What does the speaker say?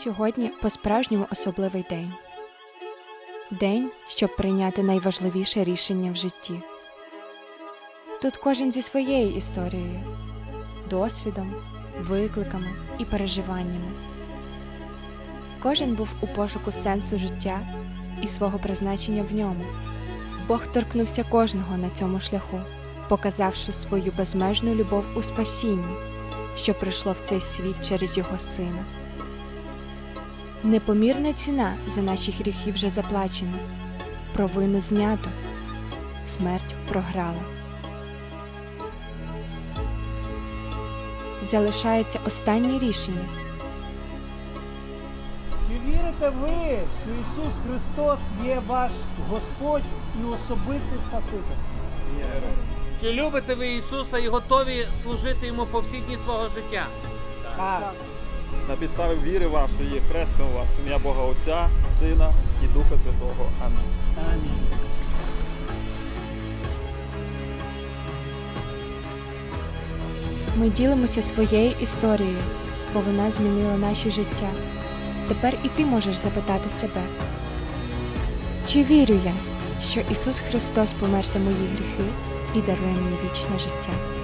Сьогодні по-справжньому особливий день. День, щоб прийняти найважливіше рішення в житті. Тут кожен зі своєю історією, досвідом, викликами і переживаннями. Кожен був у пошуку сенсу життя і свого призначення в ньому. Бог торкнувся кожного на цьому шляху, показавши свою безмежну любов у спасінні, що прийшло в цей світ через його сина. Непомірна ціна за наші гріхи вже заплачена, провину знято, смерть програла. Залишається останнє рішення. Чи вірите ви, що Ісус Христос є ваш Господь і особистий Спаситель? Чи любите ви Ісуса і готові служити Йому по всі дні свого життя? Так. На підставі віри вашої хрестимо вас ім'я Бога Отця, Сина і Духа Святого. Амінь. Амінь. Ми ділимося своєю історією, бо вона змінила наші життя. Тепер і ти можеш запитати себе, чи вірю я, що Ісус Христос помер за мої гріхи і дарує мені вічне життя?